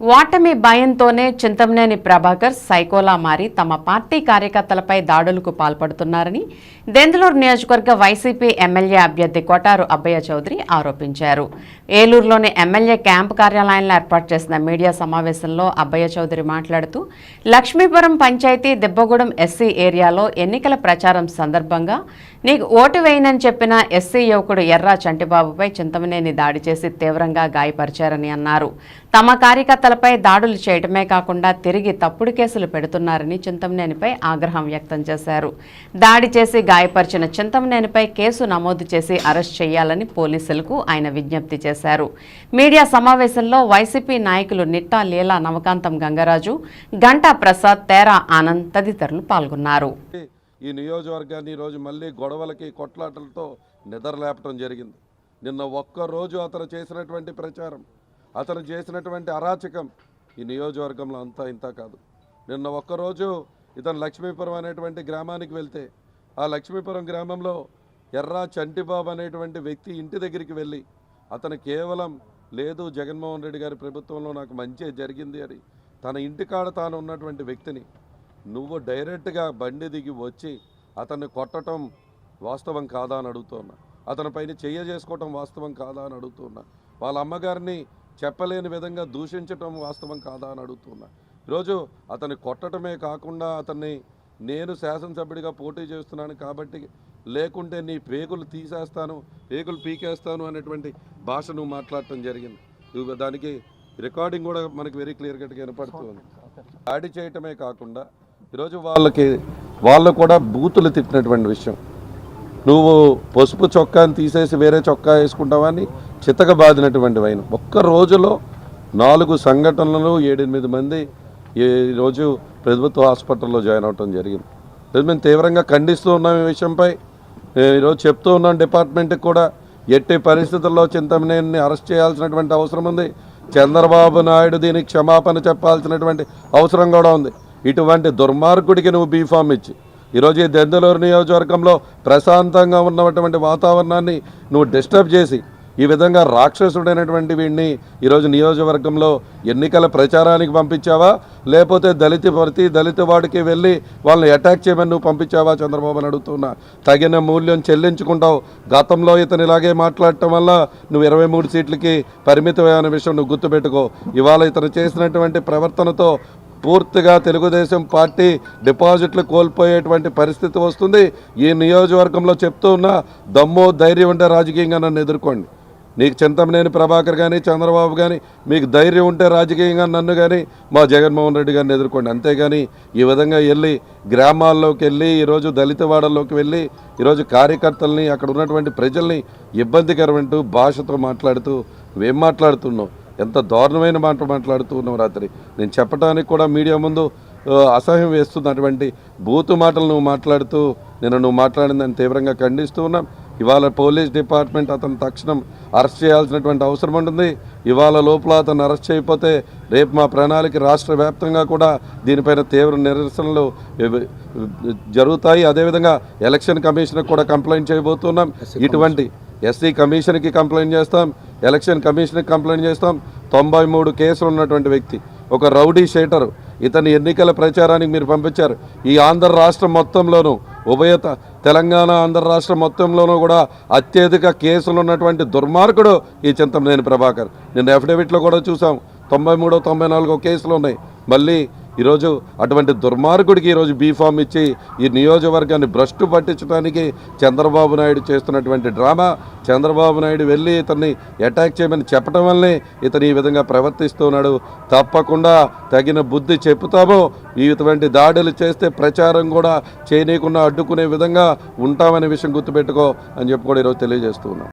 ఓటమి భయంతోనే చింతమనేని ప్రభాకర్ సైకోలా మారి తమ పార్టీ కార్యకర్తలపై దాడులకు పాల్పడుతున్నారని దెందులూరు నియోజకవర్గ వైసీపీ ఎమ్మెల్యే అభ్యర్థి కొటారు అబ్బయ్య చౌదరి ఆరోపించారు. ఏలూరులోని ఎమ్మెల్యే క్యాంపు కార్యాలయంలో ఏర్పాటు చేసిన మీడియా సమావేశంలో అబ్బయ్య చౌదరి మాట్లాడుతూ లక్ష్మీపురం పంచాయతీ దిబ్బగూడెం ఎస్సీ ఏరియాలో ఎన్నికల ప్రచారం సందర్భంగా నీకు ఓటు వేయనని చెప్పిన ఎస్సీ యువకుడు ఎర్రా చంటిబాబుపై చింతమనేని దాడి చేసి తీవ్రంగా గాయపరిచారని అన్నారు. తమ సంస్థలపై దాడులు చేయడమే కాకుండా తిరిగి తప్పుడు కేసులు పెడుతున్నారని చింతమనేనిపై ఆగ్రహం వ్యక్తం చేశారు. దాడి చేసి గాయపరిచిన చింతమనేనిపై కేసు నమోదు చేసి అరెస్ట్ చేయాలని పోలీసులకు ఆయన విజ్ఞప్తి చేశారు. మీడియా సమావేశంలో వైసీపీ నాయకులు నిట్టా లీలా నవకాంతం గంగరాజు గంటా ప్రసాద్ తేరా ఆనంద్ తదితరులు పాల్గొన్నారు. ఈ నియోజకవర్గాన్ని ఈరోజు మళ్ళీ గొడవలకి కొట్లాటలతో నిద్రలేపటం జరిగింది. నిన్న ఒక్కరోజు అతను చేసినటువంటి ప్రచారం అతను చేసినటువంటి అరాచకం ఈ నియోజకవర్గంలో అంతా ఇంత కాదు. నిన్న ఒక్కరోజు ఇతను లక్ష్మీపురం అనేటువంటి గ్రామానికి వెళ్తే ఆ లక్ష్మీపురం గ్రామంలో ఎర్రా చంటిబాబు అనేటువంటి వ్యక్తి ఇంటి దగ్గరికి వెళ్ళి అతను కేవలం లేదు జగన్మోహన్ రెడ్డి గారి ప్రభుత్వంలో నాకు మంచి జరిగింది అని తన ఇంటికాడ తాను ఉన్నటువంటి వ్యక్తిని నువ్వు డైరెక్ట్గా బండి దిగి వచ్చి అతన్ని కొట్టడం వాస్తవం కాదా అని అడుగుతున్నా అతని పైన చేయ చేసుకోవటం వాస్తవం కాదా అని అడుగుతున్నా వాళ్ళ అమ్మగారిని చెప్పలేని విధంగా దూషించటం వాస్తవం కాదా అని అడుగుతున్నా. ఈరోజు అతన్ని కొట్టడమే కాకుండా అతన్ని నేను శాసనసభ్యుడిగా పోటీ చేస్తున్నాను కాబట్టి లేకుంటే నీ పేగులు తీసేస్తాను పేగులు పీకేస్తాను అనేటువంటి భాష నువ్వు మాట్లాడటం జరిగింది. ఇదిగో దానికి రికార్డింగ్ కూడా మనకి వెరీ క్లియర్ కట్గా వినపడుతుంది. దాడి చేయటమే కాకుండా ఈరోజు వాళ్ళకి వాళ్ళు కూడా బూతులు తిట్టినటువంటి విషయం. నువ్వు పసుపు చొక్కాని తీసేసి వేరే చొక్కా వేసుకుంటావని చితక బాదినటువంటి వైన. ఒక్క రోజులో నాలుగు సంఘటనలు ఏడెనిమిది మంది ఈరోజు ప్రభుత్వ హాస్పిటల్లో జాయిన్ అవటం జరిగింది. మేము తీవ్రంగా ఖండిస్తూ ఉన్నాం ఈ విషయంపై. నేను ఈరోజు చెప్తూ ఉన్నాం డిపార్ట్మెంట్కి కూడా ఎట్టి పరిస్థితుల్లో చింతమనేని అరెస్ట్ చేయాల్సినటువంటి అవసరం ఉంది. చంద్రబాబు నాయుడు దీనికి క్షమాపణ చెప్పాల్సినటువంటి అవసరం కూడా ఉంది. ఇటువంటి దుర్మార్గుడికి నువ్వు బీఫామ్ ఇచ్చి ఈరోజు ఈ దెందలూరు నియోజకవర్గంలో ప్రశాంతంగా ఉన్నటువంటి వాతావరణాన్ని నువ్వు డిస్టర్బ్ చేసి ఈ విధంగా రాక్షసుడైనటువంటి వీడిని ఈరోజు నియోజకవర్గంలో ఎన్నికల ప్రచారానికి పంపించావా? లేకపోతే దళిత ప్రతి దళిత వాడికి వెళ్ళి వాళ్ళని అటాక్ చేయమని నువ్వు పంపించావా? చంద్రబాబు అని అడుగుతున్నా. తగిన మూల్యం చెల్లించుకుంటావు. గతంలో ఇతను ఇలాగే మాట్లాడటం వల్ల నువ్వు ఇరవై మూడు సీట్లకి పరిమితమైన విషయం నువ్వు గుర్తుపెట్టుకో. ఇవాళ ఇతను చేసినటువంటి ప్రవర్తనతో పూర్తిగా తెలుగుదేశం పార్టీ డిపాజిట్లు కోల్పోయేటువంటి పరిస్థితి వస్తుంది. ఈ నియోజకవర్గంలో చెప్తూ ఉన్న దమ్ము ధైర్యం ఉంటే రాజకీయంగా నన్ను ఎదుర్కోండి. నీకు చింతమనేని ప్రభాకర్ కానీ చంద్రబాబు కానీ మీకు ధైర్యం ఉంటే రాజకీయంగా నన్ను కానీ మా జగన్మోహన్ రెడ్డి గారిని ఎదుర్కోండి. అంతేగాని ఈ విధంగా వెళ్ళి గ్రామాల్లోకి వెళ్ళి ఈరోజు దళితవాడల్లోకి వెళ్ళి ఈరోజు కార్యకర్తల్ని అక్కడ ఉన్నటువంటి ప్రజల్ని ఇబ్బందికరమంటూ భాషతో మాట్లాడుతూ ఏం మాట్లాడుతున్నావు? ఎంత దారుణమైన మాట మాట్లాడుతూ ఉన్నావు రాత్రి. నేను చెప్పడానికి కూడా మీడియా ముందు అసహ్యం వేస్తున్నటువంటి బూతు మాటలు నువ్వు మాట్లాడుతూ నేను నువ్వు మాట్లాడిందని తీవ్రంగా ఖండిస్తూ ఉన్నాం. ఇవాళ పోలీస్ డిపార్ట్మెంట్ అతను తక్షణం అరెస్ట్ చేయాల్సినటువంటి అవసరం ఉంటుంది. ఇవాళ లోపల అతను అరెస్ట్ చేయకపోతే రేపు మా ప్రణాళిక రాష్ట్ర వ్యాప్తంగా కూడా దీనిపైన తీవ్ర నిరసనలు జరుగుతాయి. అదేవిధంగా ఎలక్షన్ కమిషన్కి కూడా కంప్లైంట్ చేయబోతున్నాం. ఇటువంటి ఎస్సీ కమిషన్కి కంప్లైంట్ చేస్తాం. ఎలక్షన్ కమిషన్కి కంప్లైంట్ చేస్తాం. తొంభై మూడు కేసులు ఉన్నటువంటి వ్యక్తి ఒక రౌడీ షేటర్. ఇతని ఎన్నికల ప్రచారానికి మీరు పంపించారు. ఈ ఆంధ్ర రాష్ట్రం మొత్తంలోనూ ఉభయ తెలంగాణ ఆంధ్ర రాష్ట్రం మొత్తంలోనూ కూడా అత్యధిక కేసులు ఉన్నటువంటి దుర్మార్గుడు ఈ చింతమనేని ప్రభాకర్. నిన్న అఫిడవిట్లో కూడా చూసాం. తొంభై మూడో తొంభై నాలుగో కేసులు ఉన్నాయి. మళ్ళీ ఈరోజు అటువంటి దుర్మార్గుడికి ఈరోజు బీఫామ్ ఇచ్చి ఈ నియోజకవర్గాన్ని భ్రష్టు పట్టించడానికి చంద్రబాబు నాయుడు చేస్తున్నటువంటి డ్రామా చంద్రబాబు నాయుడు వెళ్ళి ఇతన్ని అటాక్ చేయమని చెప్పడం వల్లే ఇతను ఈ విధంగా ప్రవర్తిస్తున్నాడు. తప్పకుండా తగిన బుద్ధి చెప్పుతామో ఇటువంటి దాడులు చేస్తే ప్రచారం కూడా చేయనీయకుండా అడ్డుకునే విధంగా ఉంటామనే విషయం గుర్తుపెట్టుకో అని చెప్పి కూడా ఈరోజు తెలియజేస్తున్నాం